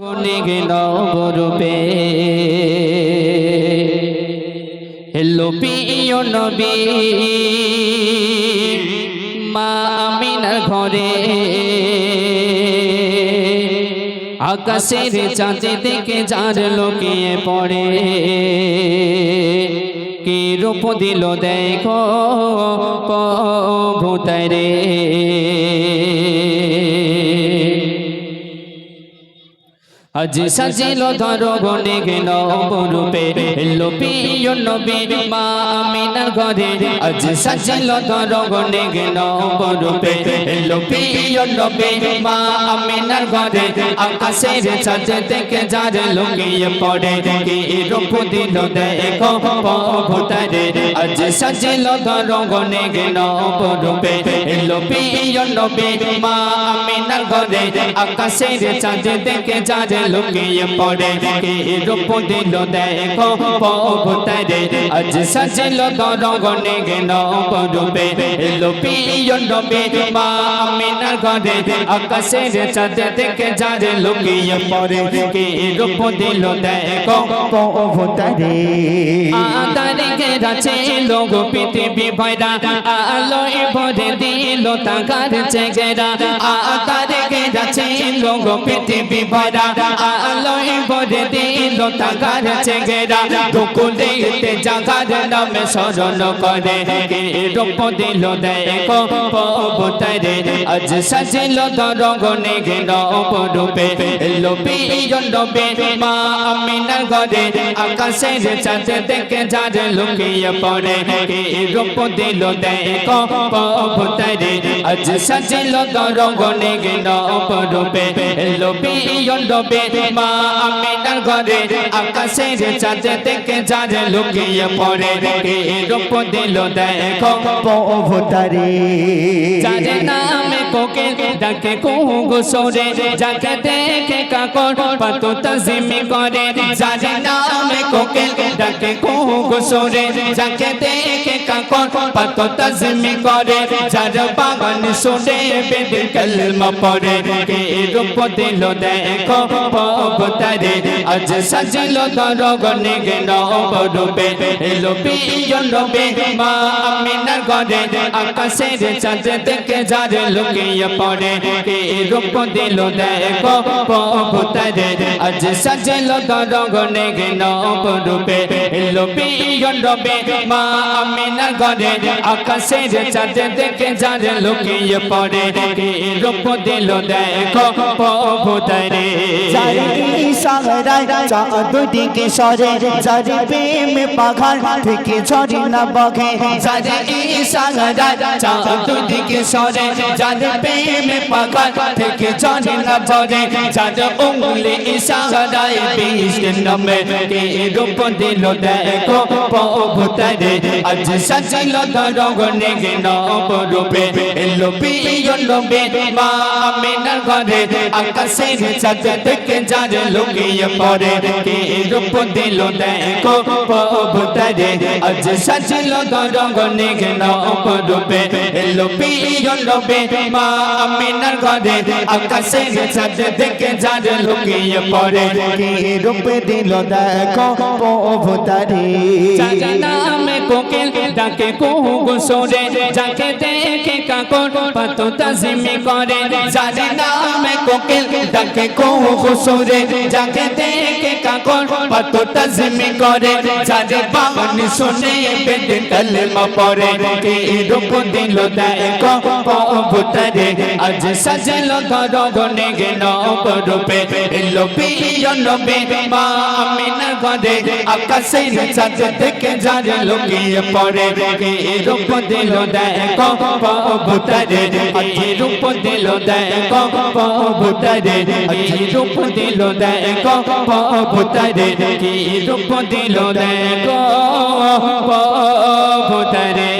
গুনে গেল গরুপে। হেলো পিও নবী, মা আমিনার ঘরে। আকাশের চাঁদে দেখে যার লোকিয়ে পড়ে। কি রূপ দিল দেখো ভূতারে আজ সাজিল ধরো গনে গেল অপরূপে। এলো পিয় নবী মা আমিনার ঘরে। আজ সাজিল ধরো গনে গেল অপরূপে। এলো পিয় নবী মা আমিনার ঘরে। আকাশের চাঁদ থেকে যার লুকিয়ে পড়ে। কি রূপ দিল দেখো ভূতারে আজ সাজিল ধরো গনে গেল অপরূপে। এলো পিয় নবী মা আমিনার ঘরে। আকাশের চাঁদ থেকে যার লুকিয়ে পড়ে রূপ দিল দেখো পবুতরে আজ সাজল দরগনে গেল পরূপে এলো পিয়ন রবে মা আমিনার ঘরে আকাশের চাঁদ দেখে যার লুকিয়ে পড়ে রূপ দিল দেখো পবুতরে আদারে ঘেরা ছিল গো পৃথিবী ভয়রা। আলোয় ভরে দিল তাকার চেগেরা আদারে ঘেরা ছিল গো পৃথিবী ভয়রা। আলোয় ভরে দিল তাকার চেগেরা দুকুলেতে জাগার নামে স্মরণ করে। রূপ দিল দেখো পবতারে আজ সাজিল দরগনে গেল অপরূপে। এলো পিয়ন রবে মা আমিনার ঘরে। আকাশের চাঁদ দেখে যার লুকিয়ে পড়ে রূপ দিল দেখো পবতারে আজ সাজিল দরগনে গেল অপরূপে। এলো পিয়ন রবে মা আমিনার ঘরে। আকাশের চাঁদ দেখে যার লুকিয়ে পড়ে। কে রূপ দিল দেখো ভোতারে যারে নামে কোকে ডাকে কুহু সরে। যাকে দেখে কাকর পাতো তাজিমি করে। যারে নামে কোকে ডাকে কুহু সরে। যাকে দেখে কাকর পাতো তাজিমি করে যার বাগান সরে বেদে কলমা পড়ে কে রূপ দিল দেখো পবতারে আজ সাজিল দরগনে গেল অপরূপে এলো পিয়ন রবে মা আমিনার ঘরে আকাশের চাঁদ দেখে যার লুকিয়ে পড়ে কে রূপ দিল দেখো পবতারে আজ সাজিল দরগনে গেল অপরূপে এলো পিয়ন রবে মা আমিনার ঘরে আকাশের চাঁদ দেখে যার লুকিয়ে পড়ে কে রূপ দিল দেখো পবতারে চারি সাগরায় চাঁদ দিকে সরে যারে প্রেমে পাখার থেকে ঝরে না বগে যারে ইশারা চাতুর্দিকে সরে যারে প্রেমে পাগল থেকে চলে না ভরে যারে উঙ্গলি ইশারায় বিষ্ণ নামে কে রূপ দিল দেখো পবতারে আজ সাজিল দরগনে গেল অপরূপে এলো পিয়ন রবে মা আমিনার ঘরে আকাশের চাঁদ থেকে যারে লুকিয়ে পড়ে কে রূপ দিল দেখো পবতারে আজ সাজিল দরগনে গেল অপরূপে এলো পিয়ন রবে মা আমিনার ঘরে আকাশের চাঁদ থেকে যারে লুকিয়ে পড়ে কে রূপ দিল দেখো ভোতারে যার নামে কোকিল ডাকে কুহু গুসরে যাকে দেখে কাকর পাতো তাজিমি করে। যার নামে কোকিল, ডাকে কুহু গুসরে যাকে দেখে কাকর পাতো তাজিমি করে যার বাগান শুনে বেদে কলমা পড়ে। কে রূপ দিল দেখো পবতারে আজ সাজল ধরো গনে গেল অপরূপে। এলো পিয়ন রবে মা আমিনার ঘরে, আকাশের চাঁদ থেকে যার লুকিয়ে পড়ে। কে রূপ দিল দেখো পবতারে আজ রূপ রূপ পবতারে কি রূপ দিল দেখো পবতারে